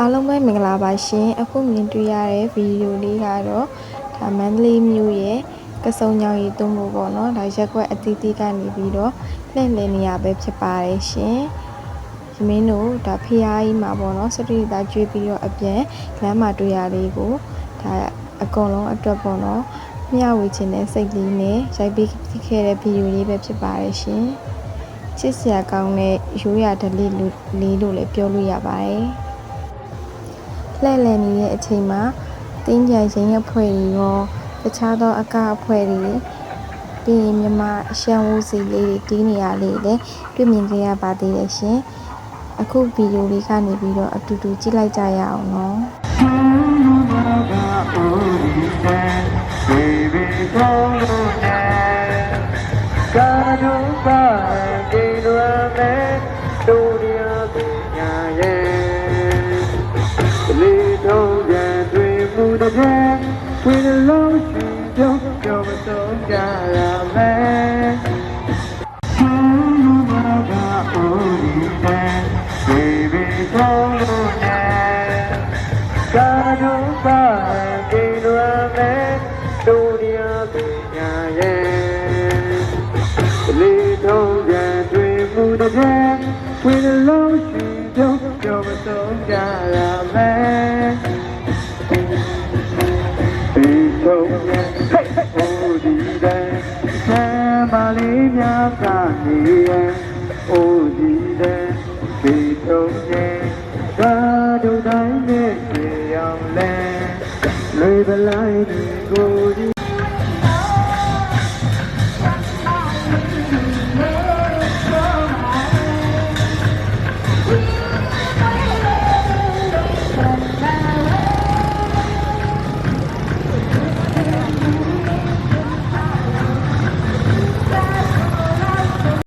အားလုံးပဲမင်္ဂလာပါရှင်အခုမြင်တွေ့ရတဲ့ဗီဒီယိုလေးကတော့ဒါမန္တလေးမြို့ရဲ့ကစုံညောင်ရီတုံးဖို့ပေါ့နော်ဒါရက်ကွက်အသီးသီးကနေပြီးတော့လှည့်လည်နေရပဲဖြစ်ပါတယ်ရှင်ဒီမင်းတို့ဒါဖျားကြီးမှာပေါ့နော်စတိတာကျွေးပြီးတော့အပြန်လမ်းမှာတွေ့ရလေးကိုဒါအကုန်လုံးအတွက်ပေါ့နော်မျှဝေခြင်းနဲ့စိတ်လေးနဲ့ရိုက်ပြီးခဲ့တဲ့ဗီဒီယိုလေးပဲဖြစ်ပါတယ်ရှင်ချစ်စရာကောင်းတဲ့ရိုးရာဓလေ့လေးလို့လည်းပြောလို့ရပါတယ် လှည့်လည်နေတဲ့အချိန်မှာတင်းကြိုင်ရင်ရဖွဲ့တွေရောတခြားသောအကအဖွဲ့တွေပြီးရင်မြမရှမ်းဝူးစီလေးတွေတီးနေရလေးလည်းတွေ့မြင်ခဲ့ရပါသေးတယ်ရှင်အခုဗီဒီယိုလေးကနေပြီးတော့အတူတူကြည့်လိုက်ကြရအောင်နော် Baby, don't look at God, you find it around don't you yeah, yeah. little dance with Buddha dance With a long street don't go with those caravan Baby, follow now. God, don't buy, get around that. Do the other, yeah, yeah. Little dance with Buddha dance. With a long shoe, don't go with those caravan. ဆုံးရဲ့ဟိတ်ဟိုဒီတဲ့ဆမ်းမလေးများကနေရဲ့အိုဒီတဲ့ဒီဆုံးရဲ့သာတို့တိုင်းနဲ့ပြေအောင်လဲလွေပလိုက်ဒီကိုဒီ